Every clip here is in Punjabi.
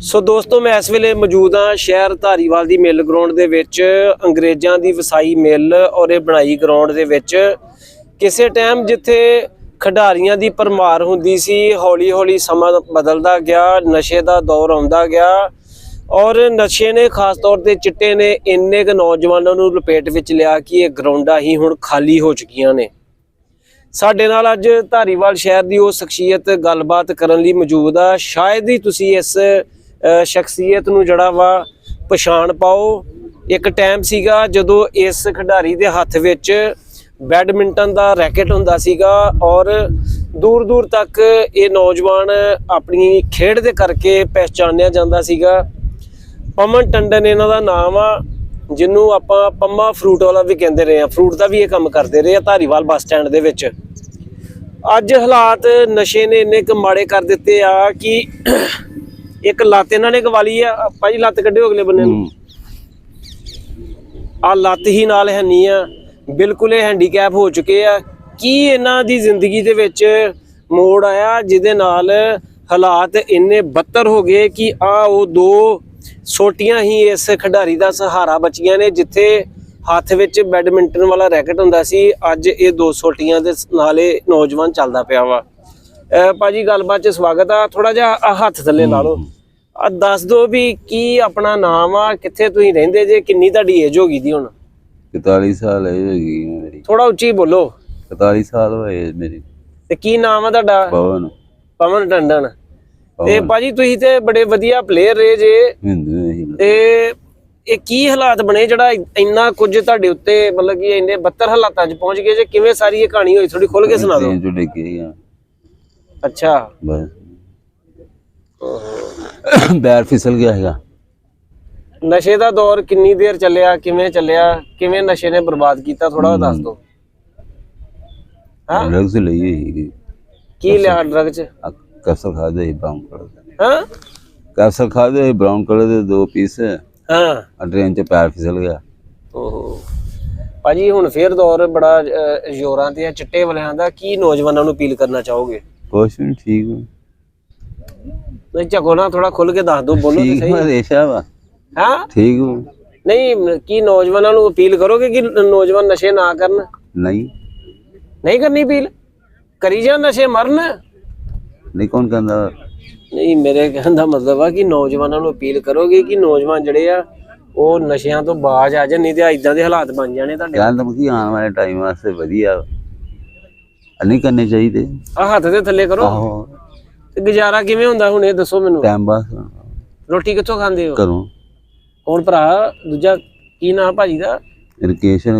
ਸੋ ਦੋਸਤੋ, ਮੈਂ ਇਸ ਵੇਲੇ ਮੌਜੂਦ ਹਾਂ ਸ਼ਹਿਰ ਧਾਰੀਵਾਲ ਦੀ ਮਿੱਲ ਗਰਾਊਂਡ ਦੇ ਵਿੱਚ। ਅੰਗਰੇਜ਼ਾਂ ਦੀ ਵਸਾਈ ਮਿੱਲ ਔਰ ਇਹ ਬਣਾਈ ਗਰਾਊਂਡ ਦੇ ਵਿੱਚ। ਕਿਸੇ ਟਾਈਮ ਜਿੱਥੇ ਖਿਡਾਰੀਆਂ ਦੀ ਪਰਮਾਰ ਹੁੰਦੀ ਸੀ ਹੌਲੀ ਹੌਲੀ ਸਮਾਂ ਬਦਲਦਾ ਗਿਆ, ਨਸ਼ੇ ਦਾ ਦੌਰ ਆਉਂਦਾ ਗਿਆ ਔਰ ਨਸ਼ੇ ਨੇ ਖਾਸ ਤੌਰ ਤੇ ਚਿੱਟੇ ਨੇ ਇੰਨੇ ਕੁ ਨੌਜਵਾਨਾਂ ਨੂੰ ਲਪੇਟ ਵਿੱਚ ਲਿਆ ਕਿ ਇਹ ਗਰਾਊਂਡਾਂ ਹੀ ਹੁਣ ਖਾਲੀ ਹੋ ਚੁੱਕੀਆਂ ਨੇ। ਸਾਡੇ ਨਾਲ ਅੱਜ ਧਾਰੀਵਾਲ ਸ਼ਹਿਰ ਦੀ ਉਹ ਸ਼ਖਸੀਅਤ ਗੱਲਬਾਤ ਕਰਨ ਲਈ ਮੌਜੂਦ ਆ। ਸ਼ਾਇਦ ਹੀ ਤੁਸੀਂ ਇਸ ਸ਼ਖਸੀਅਤ ਨੂੰ ਜਿਹੜਾ ਵਾ ਪਛਾਣ ਪਾਓ। ਇੱਕ ਟਾਈਮ ਸੀਗਾ ਜਦੋਂ ਇਸ ਖਿਡਾਰੀ ਦੇ ਹੱਥ ਵਿੱਚ ਬੈਡਮਿੰਟਨ ਦਾ ਰੈਕਟ ਹੁੰਦਾ ਸੀਗਾ ਔਰ ਦੂਰ ਦੂਰ ਤੱਕ ਇਹ ਨੌਜਵਾਨ ਆਪਣੀ ਖੇਡ ਦੇ ਕਰਕੇ ਪਹਿਚਾਨਿਆ ਜਾਂਦਾ ਸੀਗਾ। ਪਮਨ ਟੰਡਨ ਇਹਨਾਂ ਦਾ ਨਾਮ ਆ, ਜਿਹਨੂੰ ਆਪਾਂ ਪੰਮਾ ਫਰੂਟ ਵਾਲਾ ਵੀ ਕਹਿੰਦੇ ਰਹੇ ਆ। ਫਰੂਟ ਦਾ ਵੀ ਇਹ ਕੰਮ ਕਰਦੇ ਰਹੇ ਆ ਧਾਰੀਵਾਲ ਬੱਸ ਸਟੈਂਡ ਦੇ ਵਿੱਚ। ਅੱਜ ਹਾਲਾਤ ਨਸ਼ੇ ਨੇ ਇੰਨੇ ਕੁ ਮਾੜੇ ਕਰ ਦਿੱਤੇ ਆ ਕਿ ਇੱਕ ਲੱਤ ਇਹਨਾਂ ਨੇ ਗਵਾਲੀ ਆ ਭਾਜੀ ਲੱਤ ਕੱਢਿਓ ਅਗਲੇ ਬੰਨੇ ਨੂੰ। ਆ ਲੱਤ ਹੀ ਨਾਲ ਹੈਨੀ ਆ ਬਿਲਕੁਲ ਇਹ ਹੈਂਡੀਕੈਪ ਹੋ ਚੁੱਕੇ ਆ। ਕੀ ਇਹਨਾਂ ਦੀ ਜ਼ਿੰਦਗੀ ਦੇ ਵਿੱਚ ਮੋੜ ਆਇਆ ਜਿਹਦੇ ਨਾਲ ਹਾਲਾਤ ਇੰਨੇ ਬੱਤਰ ਹੋ ਗਏ ਕਿ ਆ ਉਹ ਦੋ ਸੋਟੀਆਂ ਹੀ ਇਸ ਖਿਡਾਰੀ ਦਾ ਸਹਾਰਾ ਬਚੀਆਂ ਨੇ ਜਿੱਥੇ ਹੱਥ ਵਿੱਚ ਬੈਡਮਿੰਟਨ ਵਾਲਾ ਰੈਕਟ ਹੁੰਦਾ ਸੀ ਅੱਜ ਇਹ ਦੋ ਸੋਟੀਆਂ ਦੇ ਨਾਲ ਨੌਜਵਾਨ ਚੱਲਦਾ ਪਿਆ ਵਾ। ਭਾਜੀ ਗੱਲਬਾਤ 'ਚ ਸਵਾਗਤ ਆ। ਥੋੜਾ ਜਿਹਾ ਹੱਥ ਥੱਲੇ ਲਾ ਲਓ। ਆ ਦੱਸ ਦਿਓ ਵੀ ਕੀ ਆਪਣਾ ਨਾਮ ਆ ਕਿੱਥੇ ਤੁਸੀਂ ਰਹਿੰਦੇ ਜੇ ਕਿੰਨੀ ਤੁਹਾਡੀ ਏਜ ਹੋ ਗਈ ਦੀ ਹੁਣ? 41 ਸਾਲ ਏਜ ਹੈਗੀ ਮੇਰੀ। ਥੋੜਾ ਉੱਚੀ ਬੋਲੋ। 41 ਸਾਲ ਹੋਏ ਮੇਰੀ। ਤੇ ਕੀ ਨਾਮ ਆ ਤੁਹਾਡਾ? ਪਵਨ। ਪਵਨ ਟੰਡਨ। ਤੇ ਭਾਜੀ ਤੁਸੀਂ ਤੇ ਬੜੇ ਵਧੀਆ ਪਲੇਅਰ ਰਹੇ ਜੇ। ਤੇ ਇਹ ਕੀ ਹਾਲਾਤ ਬਣੇ ਜਿਹੜਾ ਇੰਨਾ ਕੁਝ ਤੁਹਾਡੇ ਉੱਤੇ ਮਤਲਬ ਕਿ ਇੰਨੇ ਬੱਤਰ ਹਾਲਾਤਾਂ 'ਚ ਪਹੁੰਚ ਗਏ ਜੇ? ਕਿਵੇਂ ਸਾਰੀ ਇਹ ਕਹਾਣੀ ਹੋਈ? ਥੋੜੀ ਖੁੱਲ ਕੇ ਸੁਣਾ ਦਿਓ। ਅੱਛਾ। ਬਸ। ਬੈਰ ਫਿਸਲ ਗਿਆ ਹੈਗਾ। ਨਸ਼ੇ ਦਾ ਦੌਰ ਕਿੰਨੀ ਦੇਰ ਚੱਲਿਆ ਕਿਵੇਂ ਚੱਲਿਆ ਕਿਵੇਂ ਨਸ਼ੇ ਨੇ ਬਰਬਾਦ ਕੀਤਾ ਥੋੜਾ ਦੱਸ ਦਿਓ ਹਾਂ। ਡਰਗਸ ਲਈ ਹੈਗੀ ਕੀ ਲਿਆ ਡਰਗ 'ਚ? ਕਸਰ ਖਾਦੇ ਬ੍ਰਾਊਨ ਕਲਰ ਦੇ। ਹਾਂ। ਕਸਰ ਖਾਦੇ ਬ੍ਰਾਊਨ ਕਲਰ ਦੇ ਦੋ ਪੀਸ। ਹਾਂ। ਟ੍ਰੇਨ 'ਚ ਪੈਰ ਫਿਸਲ ਗਿਆ। ਓਹੋ। ਭਾਜੀ ਹੁਣ ਫੇਰ ਦੌਰ ਬੜਾ ਜ਼ੋਰਾਂ ਤੇ ਆ ਚਿੱਟੇ ਵਾਲਿਆਂ ਦਾ। ਕੀ ਨੌਜਵਾਨਾਂ ਨੂੰ ਅਪੀਲ ਕਰਨਾ ਚਾਹੋਗੇ? ਕੁਛ ਨਹੀਂ ਠੀਕ ਨਹੀਂ ਝਗੋ ਨਾ ਥੋੜਾ ਖੁੱਲ ਕੇ ਦੱਸ ਦਿਓ ਬੋਲੋ ਤੇ ਠੀਕ ਸਹੀ। ਹੋ ਰੇਸ਼ਾ ਵਾ। ਹਾਂ? ਠੀਕ ਹੋ ਨਹੀਂ ਕੀ ਨੌਜਵਾਨਾਂ ਨੂੰ ਅਪੀਲ ਕਰੋਗੇ ਕਿ ਨੌਜਵਾਨ ਨਸ਼ੇ ਨਾ ਕਰਨ? ਨਹੀਂ। ਨਹੀਂ ਕਰਨੀ ਅਪੀਲ? ਕਰੀ ਜਾਂ ਨਸ਼ੇ ਮਰਨ? ਨਹੀਂ ਕੌਣ ਕਹਿੰਦਾ? ਨਹੀਂ ਮੇਰੇ ਕਹਿਣ ਦਾ ਮਤਲਬ ਆ ਕਿ ਨੌਜਵਾਨਾਂ ਨੂੰ ਅਪੀਲ ਕਰੋਗੇ ਕਿ ਨੌਜਵਾਨ ਜਿਹੜੇ ਆ ਉਹ ਨਸ਼ਿਆਂ ਤੋਂ ਬਾਜ ਆ ਜਾਣ ਨਹੀਂ ਤੇ ਇਦਾਂ ਦੇ ਹਾਲਾਤ ਬਣ ਜਾਣੇ ਤੁਹਾਡੇ। ਕਹਿਣ ਦਾ ਮਤਲਬ ਆਉਣ ਵਾਲੇ ਟਾਈਮ ਵਾਸਤੇ ਵਧੀਆ ਵਾ। ਨਹੀਂ ਕਰਨੇ ਚਾਹੀਦੇ। ਆ ਹੱਥ ਦੇ ਥੱਲੇ ਕਰੋ। ਆਹੋ। ਤੇ ਗੁਜ਼ਾਰਾ ਕਿਵੇਂ ਹੁੰਦਾ ਹੁਣ ਇਹ ਦੱਸੋ ਮੈਨੂੰ। ਟਾਈਮ ਪਾਸ ਰੋਟੀ ਕਿੱਥੋਂ ਖਾਂਦੇ ਹੋ? ਕਰੋ ਹੋਰ ਭਰਾ? ਦੂਜਾ ਕੀ ਨਾਮ ਭਾਜੀ ਦਾ? ਇਰੀਗੇਸ਼ਨ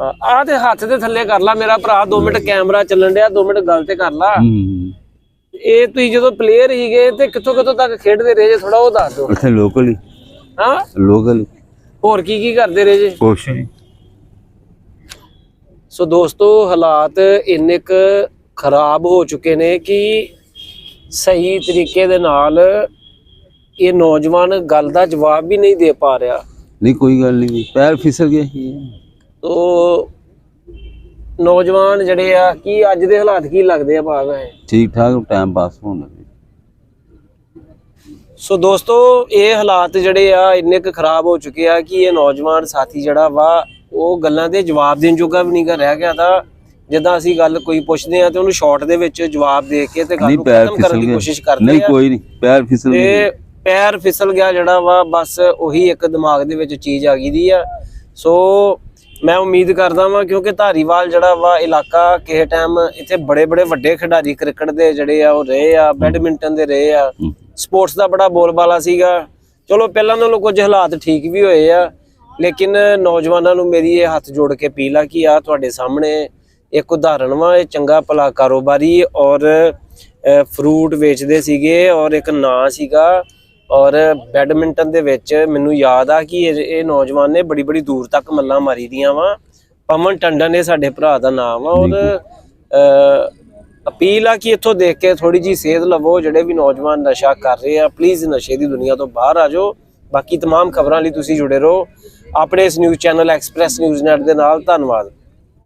ਆ ਆਹ ਤੇ ਹੱਥ ਦੇ ਥੱਲੇ ਕਰ ਲਾ ਮੇਰਾ ਭਰਾ। 2 ਮਿੰਟ ਕੈਮਰਾ ਚੱਲਣ ਡਿਆ 2 ਮਿੰਟ ਗੱਲ ਤੇ ਕਰ ਲਾ। ਇਹ ਤੁਸੀਂ ਜਦੋਂ ਪਲੇਅਰ ਹੀਗੇ ਤੇ ਕਿੱਥੋਂ ਕਿੱਥੋਂ ਤੱਕ ਖੇਡਦੇ ਰਹੇ ਜੇ? ਥੋੜਾ ਉਹ ਦੱਸ ਦਿਓ। ਇੱਥੇ ਲੋਕਲ ਹੀ। ਹਾਂ? ਲੋਕਲ ਹੋਰ ਕੀ ਕੀ ਕਰਦੇ ਰਹੇ ਜੇ? ਕੁਛ ਨਹੀਂ ਸੋ ਦੋਸਤੋ ਹਾਲਾਤ ਇੰਨੇ ਕੁ ਖਰਾਬ ਹੋ ਚੁੱਕੇ ਨੇ ਕਿ ਸਹੀ ਤਰੀਕੇ ਦੇ ਨਾਲ ਇਹ ਨੌਜਵਾਨ ਗੱਲ ਦਾ ਜਵਾਬ ਵੀ ਨਹੀਂ ਦੇ ਪਾ ਰਿਹਾ। ਨਹੀਂ ਕੋਈ ਗੱਲ ਨਹੀਂ ਪੈਰ ਫਿਸਲ ਗਿਆ ਸੀ। ਤੋ ਨੌਜਵਾਨ ਜਿਹੜੇ ਆ ਕੀ ਅੱਜ ਦੇ ਹਾਲਾਤ ਕੀ ਲੱਗਦੇ ਆ ਹੈ ਠੀਕ ਠਾਕ ਟਾਈਮ ਪਾਸ ਹੋਣਾ। ਸੋ ਦੋਸਤੋ ਇਹ ਹਾਲਾਤ ਜਿਹੜੇ ਆ ਇੰਨੇ ਕੁ ਖਰਾਬ ਹੋ ਚੁੱਕੇ ਆ ਕਿ ਇਹ ਨੌਜਵਾਨ ਸਾਥੀ ਜਿਹੜਾ ਵਾ ਉਹ ਗੱਲਾਂ ਦੇ ਜਵਾਬ ਦੇਣ ਜੋਗਾ ਵੀ ਨਹੀਂ ਗਾ ਰਹਿ ਗਿਆ ਤਾਂ ਜਿੱਦਾਂ ਅਸੀਂ ਗੱਲ ਕੋਈ ਪੁੱਛਦੇ ਆ ਤੇ ਉਹਨੂੰ ਸ਼ਾਰਟ ਦੇ ਵਿੱਚ ਜਵਾਬ ਦੇ ਕੇ ਤੇ ਗੱਲ ਨਹੀਂ ਨੂੰ ਖਤਮ ਕਰਨ ਦੀ ਕੋਸ਼ਿਸ਼ ਕਰਦੇ ਨਹੀਂ ਆ। ਕੋਈ ਨਹੀਂ ਪੈਰ ਫਿਸਲ ਤੇ ਗਿਆ ਪੈਰ ਫਿਸਲ ਗਿਆ ਜਿਹੜਾ ਵਾ ਬਸ ਉਹੀ ਇੱਕ ਦਿਮਾਗ ਦੇ ਵਿੱਚ ਚੀਜ਼ ਆ ਗਈ ਦੀ ਆ। ਸੋ ਮੈਂ ਉਮੀਦ ਕਰਦਾ ਵਾਂ ਕਿਉਂਕਿ ਧਾਰੀਵਾਲ ਜਿਹੜਾ ਵਾ ਇਲਾਕਾ ਕਿਸੇ ਟਾਈਮ ਇੱਥੇ ਬੜੇ ਬੜੇ ਵੱਡੇ ਖਿਡਾਰੀ ਕ੍ਰਿਕਟ ਦੇ ਜਿਹੜੇ ਆ ਉਹ ਰਹੇ ਆ ਬੈਡਮਿੰਟਨ ਦੇ ਰਹੇ ਆ। ਸਪੋਰਟਸ ਦਾ ਬੜਾ ਬੋਲਬਾਲਾ ਸੀਗਾ। ਚਲੋ ਪਹਿਲਾਂ ਨਾਲੋਂ ਕੁਝ ਹਾਲਾਤ ਠੀਕ ਵੀ ਹੋਏ ਆ ਲੇਕਿਨ ਨੌਜਵਾਨਾਂ ਨੂੰ ਮੇਰੀ ਇਹ ਹੱਥ ਜੋੜ ਕੇ ਅਪੀਲ ਆ ਕਿ ਆ ਤੁਹਾਡੇ ਸਾਹਮਣੇ ਇੱਕ ਉਦਾਹਰਣ ਵਾ ਇਹ ਚੰਗਾ ਭਲਾ ਕਾਰੋਬਾਰੀ ਔਰ ਫਰੂਟ ਵੇਚਦੇ ਸੀਗੇ ਔਰ ਇੱਕ ਨਾਂ ਸੀਗਾ ਔਰ ਬੈਡਮਿੰਟਨ ਦੇ ਵਿੱਚ ਮੈਨੂੰ ਯਾਦ ਆ ਕਿ ਇਹ ਨੌਜਵਾਨ ਨੇ ਬੜੀ ਬੜੀ ਦੂਰ ਤੱਕ ਮੱਲਾਂ ਮਾਰੀ ਦੀਆਂ ਵਾ। ਪਵਨ ਟੰਡਨ ਇਹ ਸਾਡੇ ਭਰਾ ਦਾ ਨਾਮ ਆ ਔਰ ਅਪੀਲ ਆ ਕਿ ਇੱਥੋਂ ਦੇਖ ਕੇ ਥੋੜੀ ਜੀ ਸੇਧ ਲਵੋ ਜਿਹੜੇ ਵੀ ਨੌਜਵਾਨ ਨਸ਼ਾ ਕਰ ਰਹੇ ਆ ਪਲੀਜ਼ ਨਸ਼ੇ ਦੀ ਦੁਨੀਆ ਤੋਂ ਬਾਹਰ ਆ ਜਾਓ ਬਾਕੀ तमाम ਖਬਰਾਂ ਲਈ ਤੁਸੀਂ ਜੁੜੇ ਰਹੋ ਆਪਣੇ ਇਸ news channel express news net ਦੇ ਨਾਲ ਧੰਨਵਾਦ